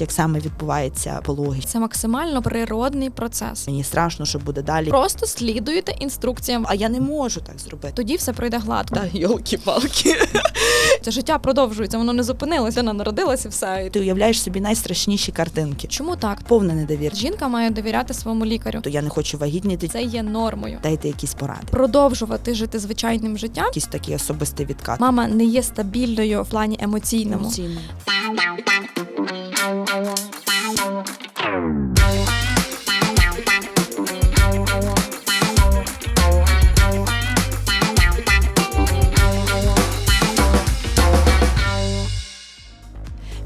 як саме відбувається пологи. Це максимально природний процес. Мені страшно, що буде далі. Просто слідуєте інструкціям. А я не можу так зробити. Тоді все пройде гладко. Та йолки-палки. Це життя продовжується, воно не зупинилося, вона народилася все. Ти уявляєш собі найстрашніші картинки. Чому так? Повне недовір. Жінка має довіряти своєму лікарю. То я не хочу вагітніти. Це є нормою. Дайте якісь поради. Продовжувати жити звичайним життям. Якийсь такий особистий відкат. Мама не є стабільною в плані емоційному. Емоційно. Thank you.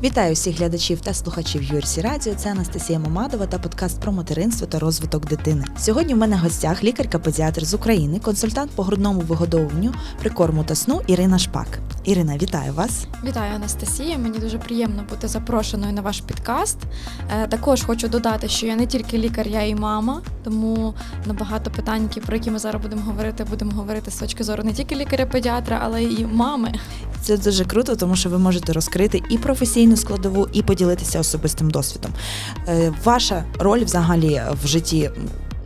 Вітаю всіх глядачів та слухачів Юрсі Радіо. Це Анастасія Мамадова та подкаст про материнство та розвиток дитини. Сьогодні в мене в гостях лікарка-педіатр з України, консультант по грудному вигодовуванню, прикорму та сну Ірина Шпак. Ірина, вітаю вас. Вітаю, Анастасія. Мені дуже приємно бути запрошеною на ваш підкаст. Е, також хочу додати, що я не тільки лікар, я і мама, тому на багато питань, про які ми зараз будемо говорити, будемо говорити з точки зору не тільки лікаря-педіатра, але і мами. Це дуже круто, тому що ви можете розкрити і професійну складову, і поділитися особистим досвідом. Е, Ваша роль взагалі в житті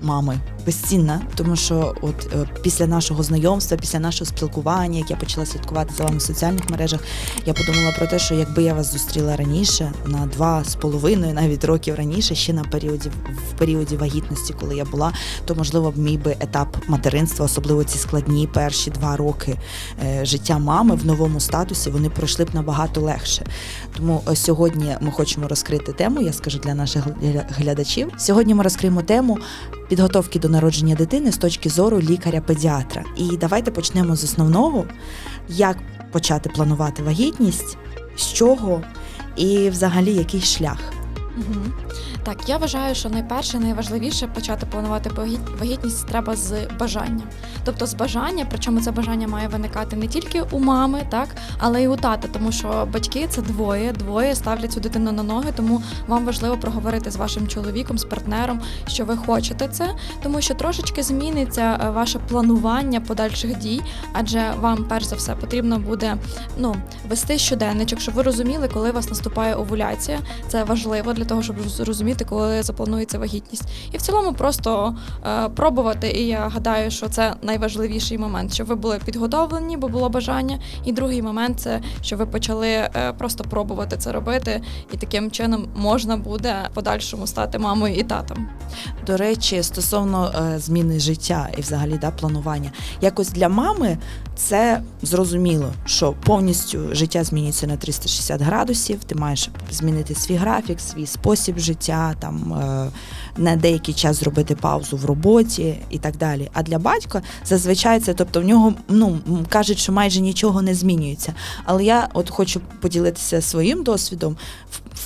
мами безцінна, тому що от е, після нашого знайомства, після нашого спілкування, як я почала слідкувати за вами в соціальних мережах, я подумала про те, що якби я вас зустріла раніше, на два з половиною, навіть років раніше, ще на періоді в періоді вагітності, коли я була, то можливо б мій би етап материнства, особливо ці складні перші два роки е, життя мами в новому статусі, вони пройшли б набагато легше. Тому е, сьогодні ми хочемо розкрити тему. Я скажу для наших глядачів. Сьогодні ми розкриємо тему підготовки до народження дитини з точки зору лікаря-педіатра. І давайте почнемо з основного, як почати планувати вагітність, з чого і взагалі який шлях. Угу. Так, я вважаю, що найперше, найважливіше почати планувати вагіт- вагітність треба з бажання. Тобто з бажання, причому це бажання має виникати не тільки у мами, так, але й у тата, тому що батьки це двоє, двоє ставлять цю дитину на ноги, тому вам важливо проговорити з вашим чоловіком, з партнером, що ви хочете це, тому що трошечки зміниться е, ваше планування подальших дій, адже вам перш за все потрібно буде ну, вести щоденничок, щоб ви розуміли, коли у вас наступає овуляція. Це важливо для того, щоб зрозуміти, коли запланується вагітність. І в цілому просто е, пробувати. І я гадаю, що це найважливіший момент, щоб ви були підготовлені, бо було бажання. І другий момент це щоб ви почали е, просто пробувати це робити, і таким чином можна буде подальшому стати мамою і татом. До речі, стосовно е, зміни життя і взагалі да, планування, якось для мами це зрозуміло, що повністю життя змінюється на 360 градусів. Ти маєш змінити свій графік, свій спосіб життя, там е, на деякий час зробити паузу в роботі і так далі. А для батька зазвичай це, тобто в нього ну кажуть, що майже нічого не змінюється. Але я от хочу поділитися своїм досвідом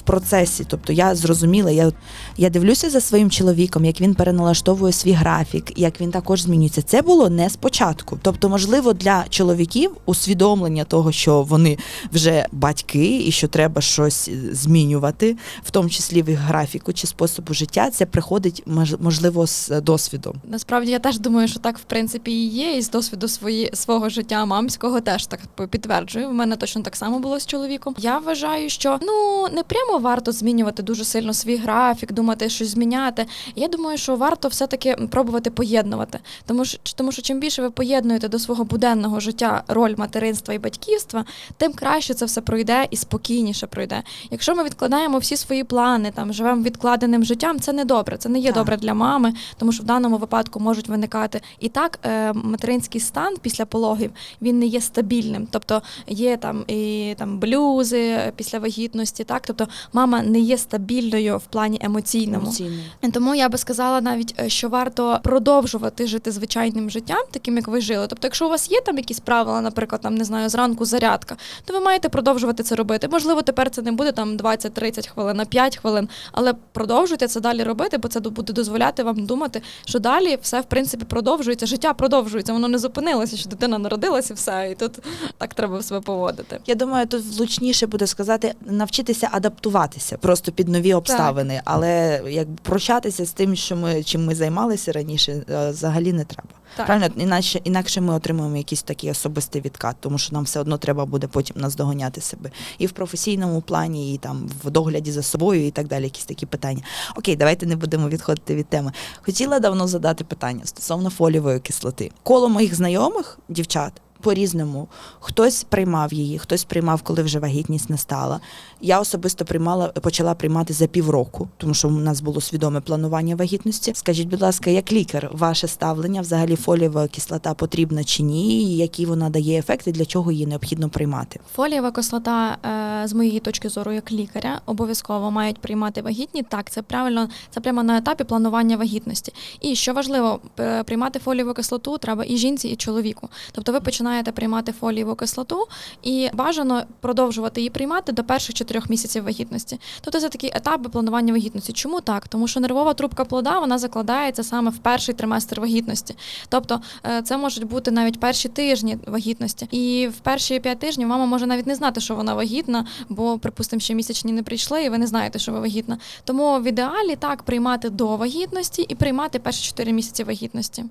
процесі. Тобто я зрозуміла, я я дивлюся за своїм чоловіком, як він переналаштовує свій графік, як він також змінюється. Це було не спочатку. Тобто, можливо, для чоловіків усвідомлення того, що вони вже батьки і що треба щось змінювати, в тому числі в їх графіку чи способу життя, це приходить мож- можливо з досвідом. Насправді я теж думаю, що так в принципі і є, і з досвіду свої, свого життя мамського теж так підтверджую. В мене точно так само було з чоловіком. Я вважаю, що ну не прямо варто змінювати дуже сильно свій графік, думати щось зміняти. Я думаю, що варто все-таки пробувати поєднувати. Тому що тому, що чим більше ви поєднуєте до свого буденного життя роль материнства і батьківства, тим краще це все пройде і спокійніше пройде. Якщо ми відкладаємо всі свої плани, там живемо відкладеним життям, це не добре. Це не є Так. добре для мами, тому що в даному випадку можуть виникати і так е, материнський стан після пологів він не є стабільним. Тобто є там і там блюзи після вагітності, так тобто мама не є стабільною в плані емоційному. Емоційно. Тому я би сказала навіть, е, що варто продовжувати жити звичайним життям, таким як ви жили. Тобто, якщо у вас є там якісь правила, наприклад, там не знаю, зранку зарядка, то ви маєте продовжувати це робити. Можливо, тепер це не буде там 20-30 хвилин, а 5 хвилин, але продовжуйте це далі робити, бо це буде дозволяти вам думати, що далі все в принципі продовжується, життя продовжується, воно не зупинилося, що дитина народилася, і все, і тут так треба себе поводити. Я думаю, тут влучніше буде сказати навчитися адаптуватися адаптуватися просто під нові обставини, але як прощатися з тим, що ми чим ми займалися раніше, е, взагалі не треба. Так. Правильно, інакше інакше ми отримуємо якийсь такий особистий відкат, тому що нам все одно треба буде потім наздоганяти себе і в професійному плані, і там в догляді за собою, і так далі. Якісь такі питання. Окей, давайте не будемо відходити від теми. Хотіла давно задати питання стосовно фолієвої кислоти. Коло моїх знайомих дівчат. По-різному хтось приймав її, хтось приймав, коли вже вагітність настала. Я особисто приймала, почала приймати за півроку, тому що у нас було свідоме планування вагітності. Скажіть, будь ласка, як лікар, ваше ставлення взагалі фолієва кислота потрібна чи ні? Які вона дає ефекти, для чого її необхідно приймати? Фолієва кислота, е, з моєї точки зору, як лікаря, обов'язково мають приймати вагітні. Так, це правильно, це прямо на етапі планування вагітності. І що важливо, приймати фолієву кислоту треба і жінці, і чоловіку. Тобто ви починаєте приймати фолієву кислоту, і бажано продовжувати її приймати до перших чотирьох місяців вагітності. Тобто це такі етапи планування вагітності. Чому так? Тому що нервова трубка плода вона закладається саме в перший триместр вагітності. Тобто е, це можуть бути навіть перші тижні вагітності. І в перші п'ять тижнів мама може навіть не знати, що вона вагітна, бо, припустимо, ще місячні не прийшли, і ви не знаєте, що ви вагітна. Тому в ідеалі так приймати до вагітності і приймати перші чотири місяці вагітності.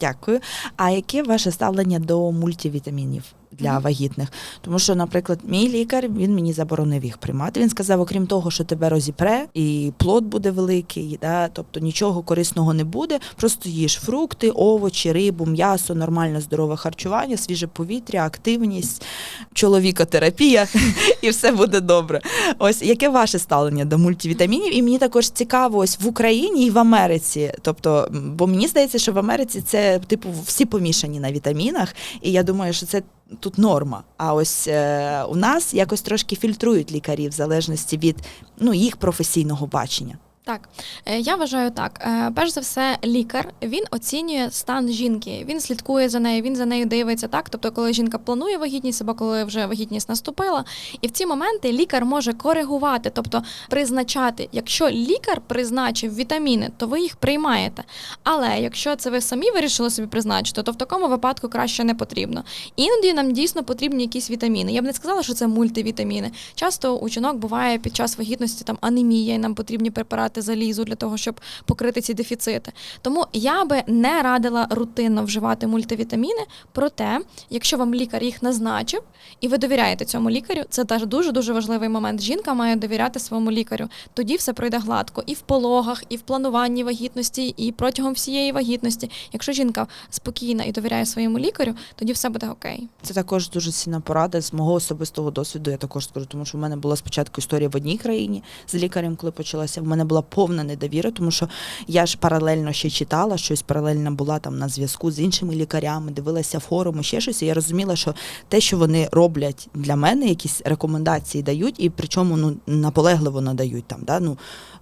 Дякую. А яке ваше ставлення до мультивітамінів для вагітних? Тому що, наприклад, мій лікар він мені заборонив їх приймати. Він сказав, окрім того, що тебе розіпре, і плод буде великий, да, тобто нічого корисного не буде. Просто їж фрукти, овочі, рибу, м'ясо, нормальне здорове харчування, свіже повітря, активність, чоловікотерапія, і все буде добре. Ось яке ваше ставлення до мультивітамінів? І мені також цікаво, ось в Україні і в Америці. Тобто, бо мені здається, що в Америці це типу всі помішані на вітамінах, і я думаю, що це. Тут норма. А ось е, у нас якось трошки фільтрують лікарі в залежності від ну, їх професійного бачення. Так, е, я вважаю так. Е, Перш за все, лікар він оцінює стан жінки. Він слідкує за нею, він за нею дивиться. Так, тобто, коли жінка планує вагітність, або коли вже вагітність наступила, і в ці моменти лікар може коригувати, тобто призначати. Якщо лікар призначив вітаміни, то ви їх приймаєте. Але якщо це ви самі вирішили собі призначити, то в такому випадку краще не потрібно. Іноді нам дійсно потрібні якісь вітаміни. Я б не сказала, що це мультивітаміни. Часто у жінок буває під час вагітності там анемія, і нам потрібні препарати залізу для того, щоб покрити ці дефіцити. Тому я би не радила рутинно вживати мультивітаміни. Проте, якщо вам лікар їх назначив і ви довіряєте цьому лікарю, це теж дуже дуже важливий момент. Жінка має довіряти своєму лікарю. Тоді все пройде гладко і в пологах, і в плануванні вагітності, і протягом всієї вагітності. Якщо жінка спокійна і довіряє своєму лікарю, тоді все буде окей. Це також дуже цінна порада з мого особистого досвіду. Я також скажу, тому що в мене була спочатку історія в одній країні з лікарем, коли почалася. В мене була повна недовіра, тому що я ж паралельно ще читала щось, паралельно була там на зв'язку з іншими лікарями, дивилася форуму, ще щось. І я розуміла, що те, що вони роблять для мене, якісь рекомендації дають, і причому ну наполегливо надають там, да, ну,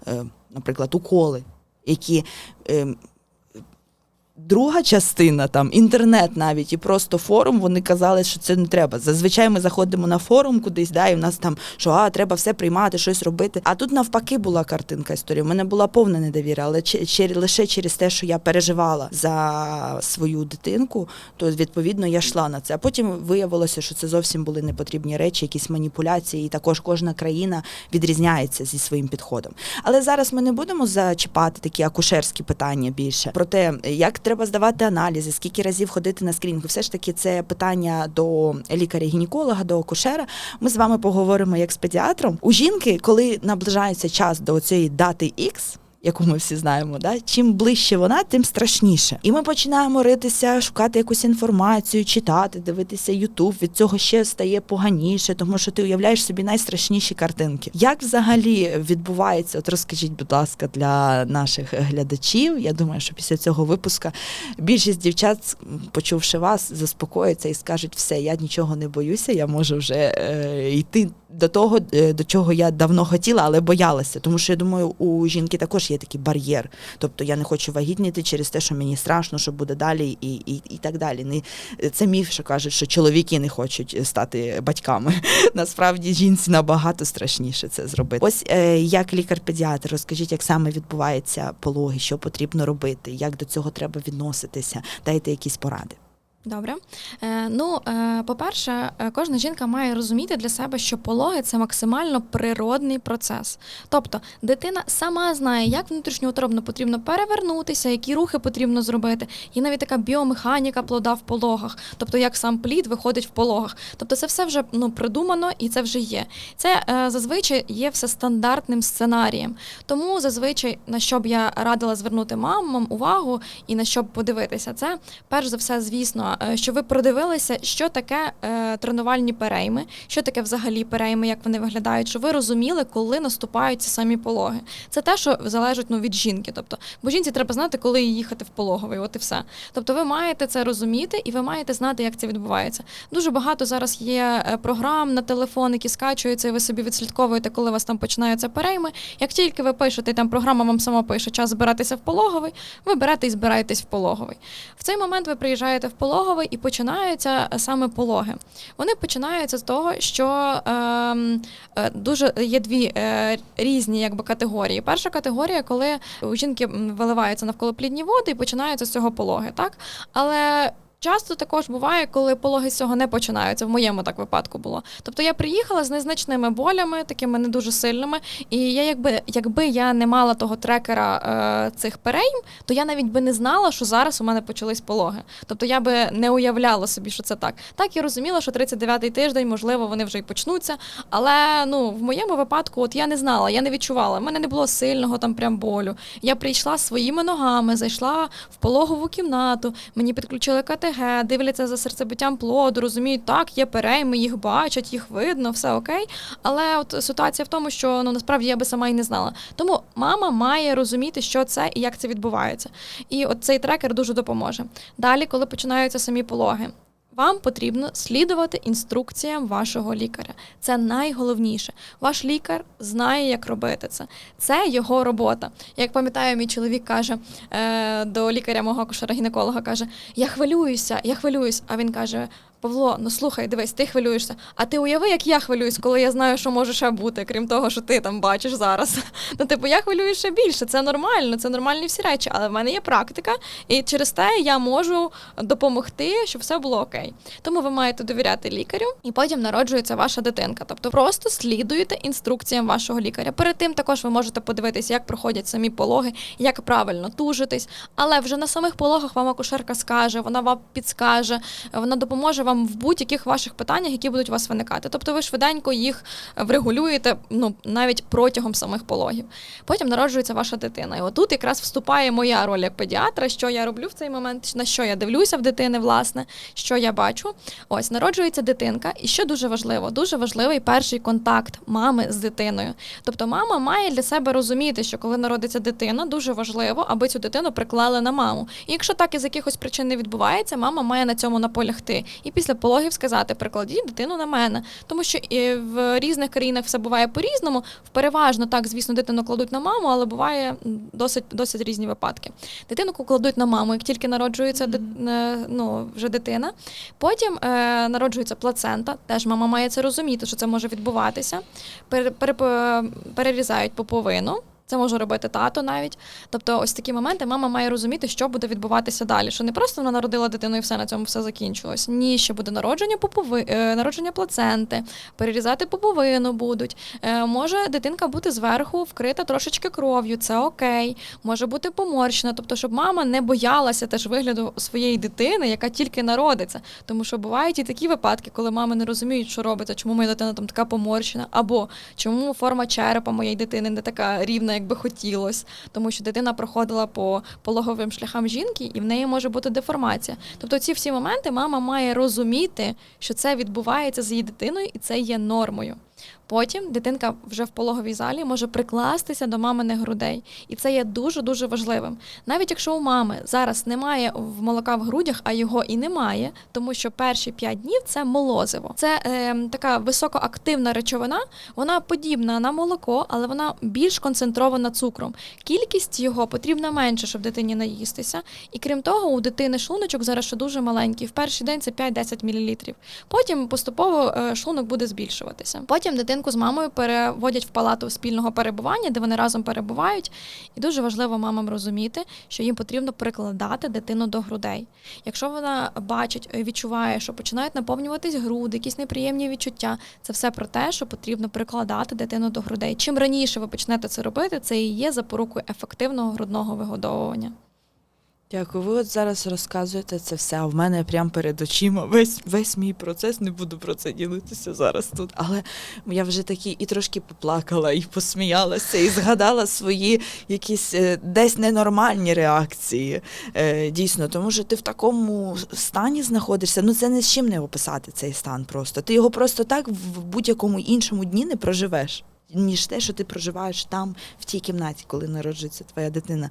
е, наприклад, уколи, які. Е, Друга частина, там інтернет навіть і просто форум, вони казали, що це не треба. Зазвичай ми заходимо на форум кудись, да, і в нас там що а, треба все приймати, щось робити. А тут навпаки була картинка історії. У мене була повна недовіра, але чер- лише через те, що я переживала за свою дитинку, то відповідно я йшла на це. А потім виявилося, що це зовсім були непотрібні речі, якісь маніпуляції, і також кожна країна відрізняється зі своїм підходом. Але зараз ми не будемо зачіпати такі акушерські питання більше про те, як треба здавати аналізи, скільки разів ходити на скрінінг. Все ж таки, це питання до лікаря-гінеколога, до акушера. Ми з вами поговоримо як з педіатром. У жінки, коли наближається час до цієї дати X, яку ми всі знаємо, да? чим ближче вона, тим страшніше. І ми починаємо ритися, шукати якусь інформацію, читати, дивитися Ютуб. Від цього ще стає поганіше, тому що ти уявляєш собі найстрашніші картинки. Як взагалі відбувається? От розкажіть, будь ласка, для наших глядачів. Я думаю, що після цього випуска більшість дівчат, почувши вас, заспокояться і скажуть, все, я нічого не боюся, я можу вже е, йти до того, е, до чого я давно хотіла, але боялася. Тому що я думаю, у жінки також є такий бар'єр. Тобто я не хочу вагітніти через те, що мені страшно, що буде далі, і, і, і так далі. Це міф, що кажуть, що чоловіки не хочуть стати батьками. Насправді жінці набагато страшніше це зробити. Ось е, як лікар-педіатр, розкажіть, як саме відбуваються пологи, що потрібно робити, як до цього треба відноситися, дайте якісь поради. Добре. Е, ну, е, по-перше, е, кожна жінка має розуміти для себе, що пологи це максимально природний процес. Тобто дитина сама знає, як внутрішньоутробно потрібно перевернутися, які рухи потрібно зробити. Є навіть така біомеханіка плода в пологах, тобто як сам плід виходить в пологах. Тобто це все вже ну, придумано і це вже є. Це зазвичай є все стандартним сценарієм. Тому зазвичай на що б я радила звернути мамам увагу і на що б подивитися, це перш за все, звісно, е, що ви продивилися, що таке е, тренувальні перейми, що таке взагалі перейми, як вони виглядають, що ви розуміли, коли наступають ці самі пологи. Це те, що залежить ну, від жінки. Тобто, бо жінці треба знати, коли їхати в пологовий, от і все. Тобто, ви маєте це розуміти і ви маєте знати, як це відбувається. Дуже багато зараз є е, програм на телефон, які скачуються, і ви собі відслідковуєте, коли у вас там починаються перейми. Як тільки ви пишете, там програма вам сама пише час збиратися в пологовий, ви берете і збираєтесь в пологовий. В цей момент ви приїжджаєте в пологовий і починаються е, саме пологи. Вони починаються з того, що ем, е, дуже є дві е, різні якби, категорії. Перша категорія, коли у жінки виливаються навколо плідні води і починаються з цього пологи, так? Але Часто також буває, коли пологи з цього не починаються. В моєму так випадку було. Тобто я приїхала з незначними болями, такими не дуже сильними. І я, якби, якби я не мала того трекера е, цих перейм, то я навіть би не знала, що зараз у мене почались пологи. Тобто я би не уявляла собі, що це так. Так я розуміла, що 39-й тиждень, можливо, вони вже й почнуться. Але ну в моєму випадку, от я не знала, я не відчувала. У мене не було сильного там прям болю. Я прийшла своїми ногами, зайшла в пологову кімнату, мені підключили КТГ, дивляться за серцебиттям плоду, розуміють, так, є перейми, їх бачать, їх видно, все окей. Але от ситуація в тому, що ну насправді я би сама і не знала. Тому мама має розуміти, що це і як це відбувається. І от цей трекер дуже допоможе. Далі, коли починаються самі пологи. Вам потрібно слідувати інструкціям вашого лікаря. Це найголовніше. Ваш лікар знає, як робити це. Це його робота. Як пам'ятаю, мій чоловік каже е, до лікаря мого акушера-гінеколога, каже: Я хвилююся, я хвилююсь. А він каже: Павло, ну слухай, дивись, ти хвилюєшся. А ти уяви, як я хвилююсь, коли я знаю, що може ще бути, крім того, що ти там бачиш зараз. Ну, типу, я хвилююсь ще більше. Це нормально, це нормальні всі речі, але в мене є практика, і через те я можу допомогти, щоб все було окей. Тому ви маєте довіряти лікарю, і потім народжується ваша дитинка. Тобто просто слідуєте інструкціям вашого лікаря. Перед тим також ви можете подивитися, як проходять самі пологи, як правильно тужитись. Але вже на самих пологах вам акушерка скаже, вона вам підскаже, вона допоможе вам в будь-яких ваших питаннях, які будуть у вас виникати. Тобто ви швиденько їх врегулюєте ну, навіть протягом самих пологів. Потім народжується ваша дитина. І отут якраз вступає моя роль як педіатра, що я роблю в цей момент, на що я дивлюся в дитини, власне, що я бачу. Ось народжується дитинка, і що дуже важливо, дуже важливий перший контакт мами з дитиною. Тобто, мама має для себе розуміти, що коли народиться дитина, дуже важливо, аби цю дитину приклали на маму. І якщо так із якихось причин не відбувається, мама має на цьому наполягти. І після пологів сказати: прикладіть дитину на мене, тому що і в різних країнах все буває по-різному. Переважно так, звісно, дитину кладуть на маму, але буває досить досить різні випадки. Дитину кладуть на маму, як тільки народжується е, ну, вже дитина. Потім е, народжується плацента. Теж мама має це розуміти, що це може відбуватися. Пере, перерізають поповину. Це може робити тато навіть. Тобто, ось такі моменти мама має розуміти, що буде відбуватися далі. Що не просто вона народила дитину і все на цьому все закінчилось. Ні, ще буде народження попови, е, народження плаценти, перерізати поповину будуть. Е, може дитинка бути зверху вкрита трошечки кров'ю, це окей. Може бути поморщена, тобто, щоб мама не боялася теж вигляду своєї дитини, яка тільки народиться. Тому що бувають і такі випадки, коли мами не розуміють, що робиться, чому моя дитина там така поморщена, або чому форма черепа моєї дитини не така рівна, як би хотілося, тому що дитина проходила по пологовим шляхам жінки, і в неї може бути деформація. Тобто, ці всі моменти мама має розуміти, що це відбувається з її дитиною, і це є нормою. Потім дитинка вже в пологовій залі може прикластися до маминих грудей, і це є дуже дуже важливим. Навіть якщо у мами зараз немає в молока в грудях, а його і немає, тому що перші 5 днів це молозиво. Це е, така високоактивна речовина, вона подібна на молоко, але вона більш концентрована цукром. Кількість його потрібна менше, щоб дитині наїстися. І крім того, у дитини шлуночок зараз ще дуже маленький. В перший день це 5-10 мл. Потім поступово е, шлунок буде збільшуватися. Потім Потім дитинку з мамою переводять в палату спільного перебування, де вони разом перебувають. І дуже важливо мамам розуміти, що їм потрібно прикладати дитину до грудей. Якщо вона бачить, е, відчуває, що починають наповнюватись груди, якісь неприємні відчуття, це все про те, що потрібно прикладати дитину до грудей. Чим раніше ви почнете це робити, це і є запорукою ефективного грудного вигодовування. Дякую. Ви от зараз розказуєте це все, а в мене прямо перед очима весь весь мій процес. Не буду про це ділитися зараз тут. Але я вже такі і трошки поплакала, і посміялася, і згадала свої якісь е, десь ненормальні реакції. Е, Дійсно, тому що ти в такому стані знаходишся. Ну це не з чим не описати цей стан. Просто ти його просто так в будь-якому іншому дні не проживеш. Ніж те, що ти проживаєш там, в тій кімнаті, коли народжується твоя дитина.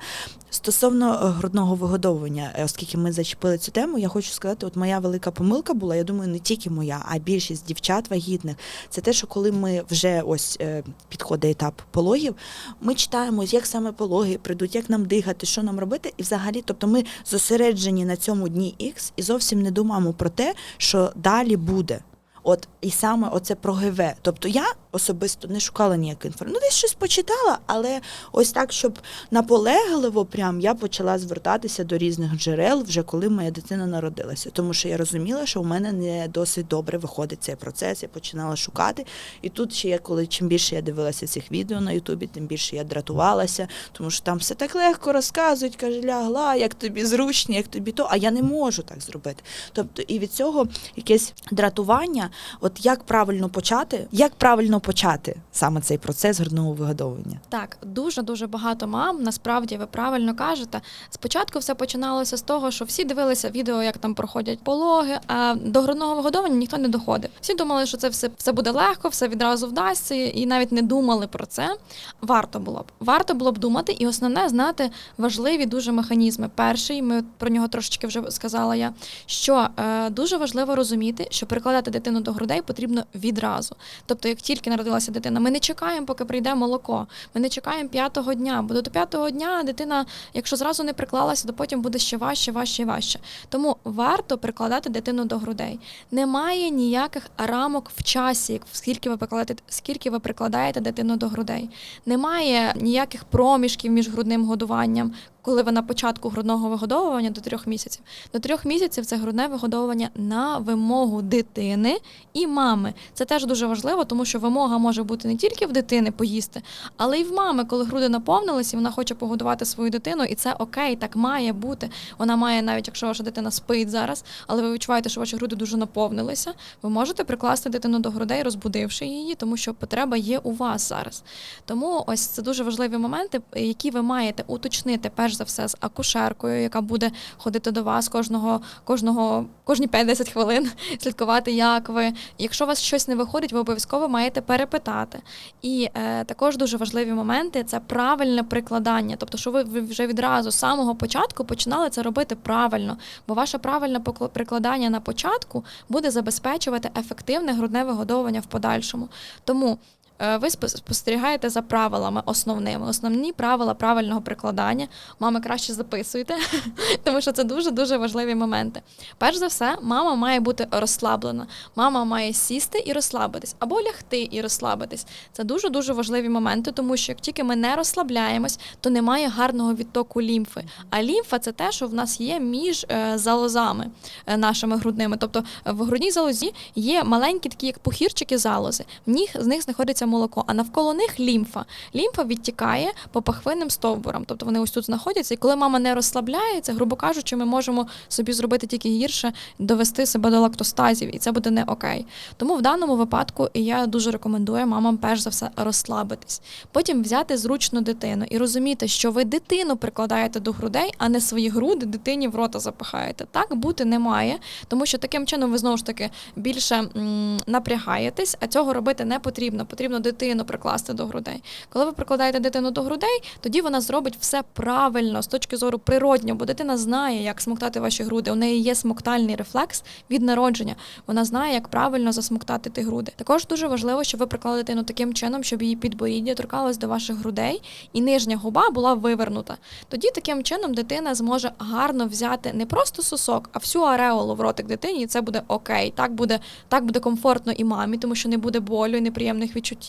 Стосовно е, грудного вигодовування, е, оскільки ми зачепили цю тему, я хочу сказати, от моя велика помилка була, я думаю, не тільки моя, а більшість дівчат вагітних. Це те, що коли ми вже ось е, підходить етап пологів, ми читаємо, як саме пологи прийдуть, як нам дихати, що нам робити, і взагалі, тобто ми зосереджені на цьому дні X і зовсім не думаємо про те, що далі буде. От і саме оце про ГВ. Тобто я особисто не шукала ніякої інформації. Ну, десь щось почитала, але ось так, щоб наполегливо, прям я почала звертатися до різних джерел, вже коли моя дитина народилася. Тому що я розуміла, що в мене не досить добре виходить цей процес. Я починала шукати. І тут ще я, коли чим більше я дивилася цих відео на Ютубі, тим більше я дратувалася, тому що там все так легко розказують, каже, лягла, як тобі зручно, як тобі то, а я не можу так зробити. Тобто, і від цього якесь дратування, от як правильно почати, як правильно почати саме цей процес грудного вигодовування. Так, дуже дуже багато мам. Насправді ви правильно кажете. Спочатку все починалося з того, що всі дивилися відео, як там проходять пологи. А до грудного вигодовування ніхто не доходив. Всі думали, що це все, все буде легко, все відразу вдасться, і навіть не думали про це. Варто було б. Варто було б думати, і основне знати важливі дуже механізми. Перший, ми про нього трошечки вже сказала я. Що е, дуже важливо розуміти, що прикладати дитину до грудей потрібно відразу. Тобто, як тільки народилася дитина, ми не чекаємо, поки прийде молоко. Ми не чекаємо п'ятого дня, бо до п'ятого дня дитина, якщо зразу не приклалася, то потім буде ще важче, важче і важче. Тому варто прикладати дитину до грудей. Немає ніяких рамок в часі, скільки ви прикладаєте, скільки ви прикладаєте дитину до грудей. Немає ніяких проміжків між грудним годуванням. Коли ви на початку грудного вигодовування до трьох місяців, до трьох місяців це грудне вигодовування на вимогу дитини і мами. Це теж дуже важливо, тому що вимога може бути не тільки в дитини поїсти, але й в мами, коли груди наповнилися, вона хоче погодувати свою дитину, і це окей, так має бути. Вона має, навіть якщо ваша дитина спить зараз, але ви відчуваєте, що ваші груди дуже наповнилися. Ви можете прикласти дитину до грудей, розбудивши її, тому що потреба є у вас зараз. Тому ось це дуже важливі моменти, які ви маєте уточнити перш за все з акушеркою, яка буде ходити до вас кожного, кожного, кожні 5-10 хвилин, слідкувати, як ви. Якщо у вас щось не виходить, ви обов'язково маєте перепитати. І е, також дуже важливі моменти це правильне прикладання. Тобто, що ви вже відразу з самого початку починали це робити правильно, бо ваше правильне прикладання на початку буде забезпечувати ефективне грудне вигодовування в подальшому. Тому ви спос- спостерігаєте за правилами основними. Основні правила правильного прикладання. Мами краще записуйте, тому що це дуже дуже важливі моменти. Перш за все, мама має бути розслаблена. Мама має сісти і розслабитись, або лягти і розслабитись. Це дуже дуже важливі моменти, тому що як тільки ми не розслабляємось, то немає гарного відтоку лімфи. А лімфа це те, що в нас є між е, залозами е, нашими грудними. Тобто е, в грудній залозі є маленькі такі, як пухірчики залози. В них з них знаходиться молоко, а навколо них лімфа. Лімфа відтікає по пахвинним стовбурам. Тобто вони ось тут знаходяться. І коли мама не розслабляється, грубо кажучи, ми можемо собі зробити тільки гірше, довести себе до лактостазів, і це буде не окей. Тому в даному випадку я дуже рекомендую мамам перш за все розслабитись. Потім взяти зручну дитину і розуміти, що ви дитину прикладаєте до грудей, а не свої груди дитині в рота запихаєте. Так бути не має, тому що таким чином ви знову ж таки більше м, напрягаєтесь, а цього робити не потрібно. Потрібно потрібно дитину прикласти до грудей. Коли ви прикладаєте дитину до грудей, тоді вона зробить все правильно з точки зору природньо, бо дитина знає, як смоктати ваші груди. У неї є смоктальний рефлекс від народження. Вона знає, як правильно засмоктати ті груди. Також дуже важливо, щоб ви приклали дитину таким чином, щоб її підборіддя торкалось до ваших грудей, і нижня губа була вивернута. Тоді таким чином дитина зможе гарно взяти не просто сосок, а всю ареолу в ротик дитині, і це буде окей. Так буде, так буде комфортно і мамі, тому що не буде болю і неприємних відчуттів.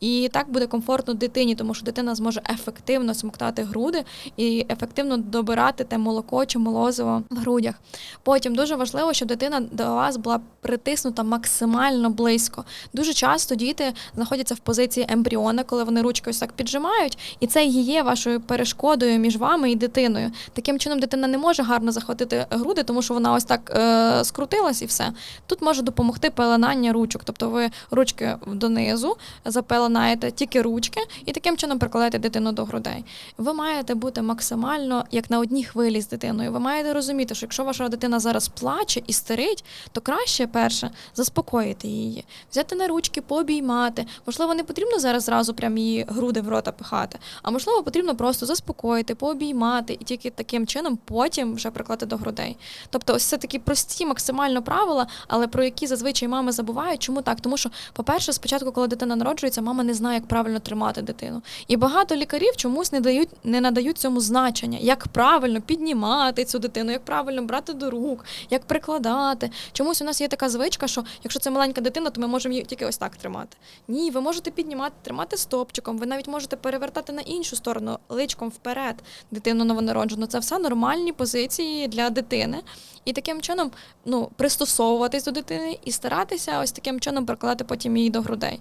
І так буде комфортно дитині, тому що дитина зможе ефективно смоктати груди і ефективно добирати те молоко чи молозиво в грудях. Потім дуже важливо, щоб дитина до вас була притиснута максимально близько. Дуже часто діти знаходяться в позиції ембріона, коли вони ручки так піджимають, і це і є вашою перешкодою між вами і дитиною. Таким чином, дитина не може гарно захватити груди, тому що вона ось так е, скрутилась і все. Тут може допомогти пеленання ручок, тобто ви ручки донизу запеленаєте тільки ручки, і таким чином прикладаєте дитину до грудей. Ви маєте бути максимально як на одній хвилі з дитиною. Ви маєте розуміти, що якщо ваша дитина зараз плаче і стерить, то краще перше заспокоїти її, взяти на ручки, пообіймати. Можливо, не потрібно зараз зразу прям її груди в рота пихати, а можливо, потрібно просто заспокоїти, пообіймати і тільки таким чином потім вже прикладати до грудей. Тобто, ось це такі прості максимально правила, але про які зазвичай мами забувають. Чому так? Тому що, по-перше, спочатку, коли дитина народжується, мама не знає, як правильно тримати дитину. І багато лікарів чомусь не дають, не надають цьому значення, як правильно піднімати цю дитину, як правильно брати до рук, як прикладати. Чомусь у нас є така звичка, що якщо це маленька дитина, то ми можемо її тільки ось так тримати. Ні, ви можете піднімати, тримати стопчиком, ви навіть можете перевертати на іншу сторону, личком вперед дитину новонароджену. Це все нормальні позиції для дитини. І таким чином ну, пристосовуватись до дитини і старатися ось таким чином прикладати потім її до грудей.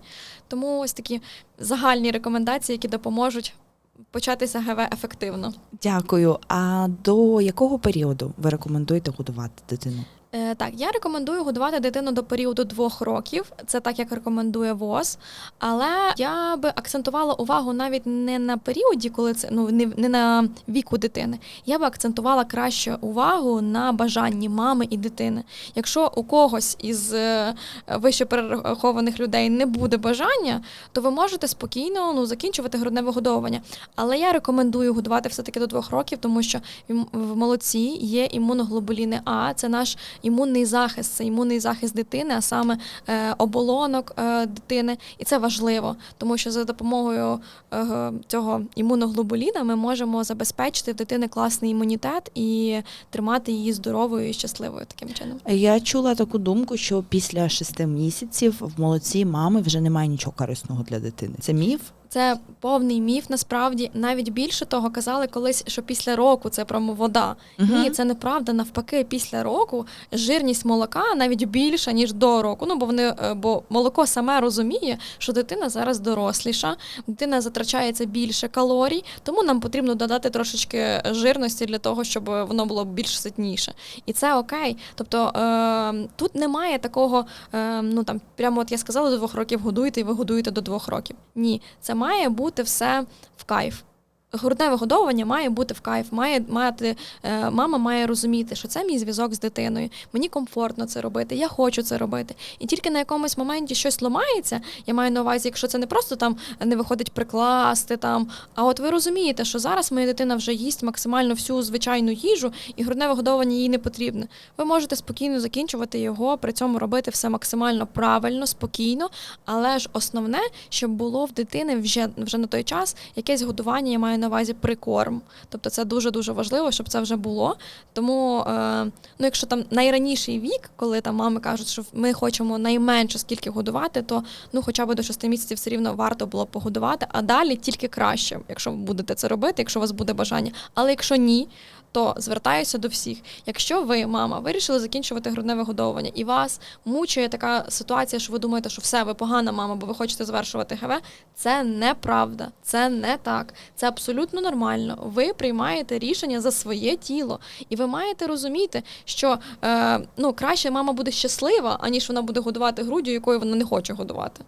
Тому ось такі загальні рекомендації, які допоможуть початися ГВ ефективно. Дякую. А до якого періоду ви рекомендуєте годувати дитину? Е, так, я рекомендую годувати дитину до періоду двох років. Це так, як рекомендує ВОЗ. Але я би акцентувала увагу навіть не на періоді, коли це ну не, не на віку дитини. Я би акцентувала краще увагу на бажанні мами і дитини. Якщо у когось із е, вище перерахованих людей не буде бажання, то ви можете спокійно ну, закінчувати грудне вигодовування. Але я рекомендую годувати все-таки до двох років, тому що в молоці є імуноглобуліни А, це наш імунний захист, це імунний захист дитини, а саме е, оболонок е, дитини. І це важливо, тому що за допомогою е, цього імуноглобуліна ми можемо забезпечити в дитини класний імунітет і тримати її здоровою і щасливою таким чином. Я чула таку думку, що після шести місяців в молоці мами вже немає нічого корисного для дитини. Це міф? Це повний міф. Насправді навіть більше того казали колись, що після року це прямо вода. Мгм. Ні, це неправда. Навпаки, після року жирність молока навіть більша ніж до року. Ну бо вони е, бо молоко саме розуміє, що дитина зараз доросліша, дитина затрачається більше калорій, тому нам потрібно додати трошечки жирності для того, щоб воно було більш ситніше. І це окей. Тобто е, тут немає такого, е, ну там прямо от я сказала, до двох років годуйте, і ви годуєте до двох років. Ні, це має бути все в кайф. Грудне вигодовування має бути в кайф, має мати е, мама має розуміти, що це мій зв'язок з дитиною. Мені комфортно це робити, я хочу це робити. І тільки на якомусь моменті щось ламається. Я маю на увазі, якщо це не просто там не виходить прикласти там. А от ви розумієте, що зараз моя дитина вже їсть максимально всю звичайну їжу, і грудне вигодовування їй не потрібне. Ви можете спокійно закінчувати його, при цьому робити все максимально правильно, спокійно. Але ж основне, щоб було в дитини вже вже на той час якесь годування, я маю на увазі прикорм. Тобто це дуже дуже важливо, щоб це вже було. Тому, е, ну якщо там найраніший вік, коли там мами кажуть, що ми хочемо найменше скільки годувати, то ну хоча б до 6 місяців все рівно варто було погодувати, а далі тільки краще, якщо ви будете це робити, якщо у вас буде бажання. Але якщо ні, то звертаюся до всіх. Якщо ви, мама, вирішили закінчувати грудне вигодовування, і вас мучує така ситуація, що ви думаєте, що все, ви погана мама, бо ви хочете завершувати ГВ, це неправда, це не так. Це абсолютно нормально. Ви приймаєте рішення за своє тіло, і ви маєте розуміти, що е, ну краще мама буде щаслива, аніж вона буде годувати груддю, якою вона не хоче годувати.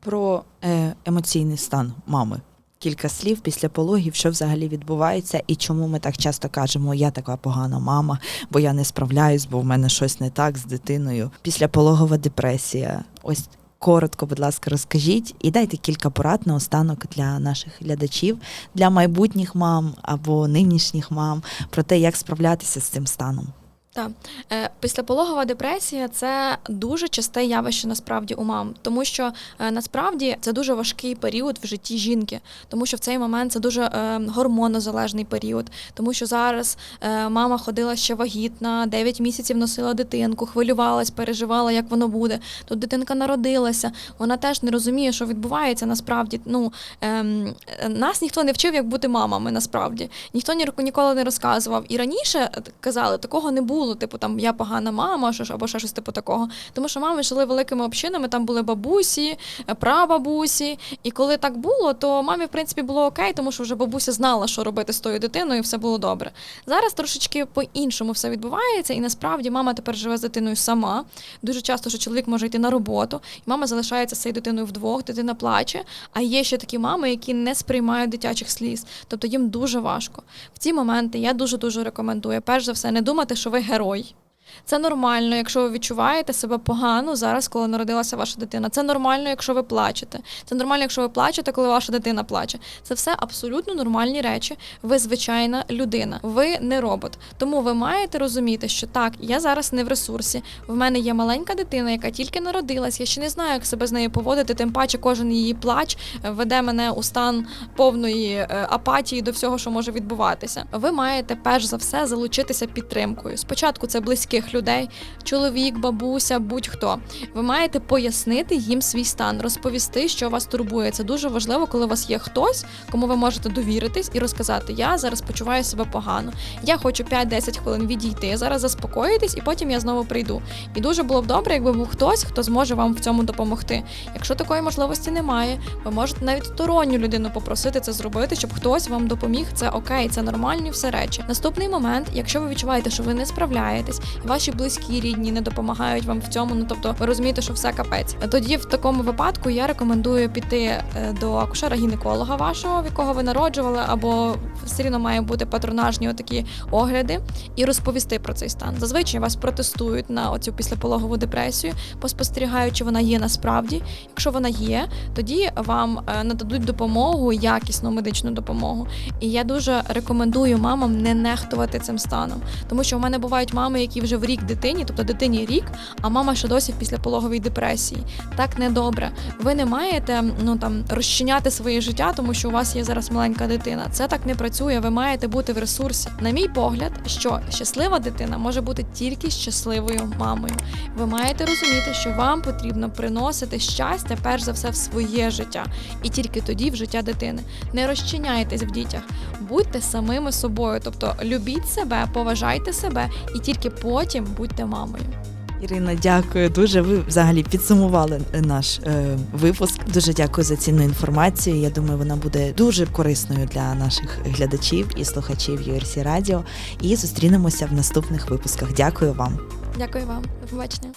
Про е, емоційний стан мами. Кілька слів після пологів, що взагалі відбувається, і чому ми так часто кажемо, я така погана мама, бо я не справляюсь, бо в мене щось не так з дитиною. Післяпологова депресія. Ось коротко, будь ласка, розкажіть і дайте кілька порад на останок для наших глядачів, для майбутніх мам або нинішніх мам про те, як справлятися з цим станом. Так, е, післяпологова депресія це дуже часте явище насправді у мам, тому що е, насправді це дуже важкий період в житті жінки, тому що в цей момент це дуже е, гормонозалежний період, тому що зараз е, мама ходила ще вагітна, 9 місяців носила дитинку, хвилювалась, переживала, як воно буде. Тут дитинка народилася, вона теж не розуміє, що відбувається насправді. Ну е, нас ніхто не вчив, як бути мамами. Насправді ніхто ні, ніколи не розказував. І раніше е, казали, такого не було. Типу, там я погана мама, що або ще щось типу такого. Тому що мами жили великими общинами, там були бабусі, е, прабабусі. І коли так було, то мамі в принципі було окей, тому що вже бабуся знала, що робити з тою дитиною, і все було добре. Зараз трошечки по-іншому все відбувається, і насправді мама тепер живе з дитиною сама. Дуже часто, що чоловік може йти на роботу, і мама залишається з цією дитиною вдвох, дитина плаче. А є ще такі мами, які не сприймають дитячих сліз. Тобто їм дуже важко. В ці моменти я дуже дуже рекомендую. Перш за все, не думати, що ви герой. Це нормально, якщо ви відчуваєте себе погано зараз, коли народилася ваша дитина. Це нормально, якщо ви плачете. Це нормально, якщо ви плачете, коли ваша дитина плаче. Це все абсолютно нормальні речі. Ви звичайна людина, ви не робот. Тому ви маєте розуміти, що так, я зараз не в ресурсі. В мене є маленька дитина, яка тільки народилась. Я ще не знаю, як себе з нею поводити. Тим паче, кожен її плач е, веде мене у стан повної е, апатії до всього, що може відбуватися. Ви маєте перш за все залучитися підтримкою. Спочатку це близьких людей, чоловік, бабуся, будь-хто. Ви маєте пояснити їм свій стан, розповісти, що вас турбує. Це дуже важливо, коли у вас є хтось, кому ви можете довіритись і розказати: Я зараз почуваю себе погано. Я хочу 5-10 хвилин відійти, зараз заспокоїтись, і потім я знову прийду. І дуже було б добре, якби був хтось, хто зможе вам в цьому допомогти. Якщо такої можливості немає, ви можете навіть сторонню людину попросити це зробити, щоб хтось вам допоміг. Це окей, це нормальні все речі. Наступний момент, якщо ви відчуваєте, що ви не справляєтесь, ваші близькі рідні не допомагають вам в цьому. Ну тобто ви розумієте, що все капець. Тоді в такому випадку я рекомендую піти е, до акушера-гінеколога вашого, в якого ви народжували, або все рівно має бути патронажні отакі огляди, і розповісти про цей стан. Зазвичай вас протестують на оцю післяпологову депресію, поспостерігають, чи вона є насправді. Якщо вона є, тоді вам е, нададуть допомогу, якісну медичну допомогу. І я дуже рекомендую мамам не нехтувати цим станом, тому що в мене бувають мами, які вже в рік дитині, тобто дитині рік, а мама ще досі в післяпологовій депресії. Так недобре. Ви не маєте ну там розчиняти своє життя, тому що у вас є зараз маленька дитина. Це так не працює. Ви маєте бути в ресурсі. На мій погляд, що щаслива дитина може бути тільки щасливою мамою. Ви маєте розуміти, що вам потрібно приносити щастя перш за все в своє життя, і тільки тоді в життя дитини. Не розчиняйтесь в дітях, будьте самими собою, тобто любіть себе, поважайте себе, і тільки потім будьте мамою. Ірина, дякую дуже. Ви взагалі підсумували наш е, випуск. Дуже дякую за цінну інформацію. Я думаю, вона буде дуже корисною для наших глядачів і слухачів URC Радіо. І зустрінемося в наступних випусках. Дякую вам. Дякую вам, до побачення.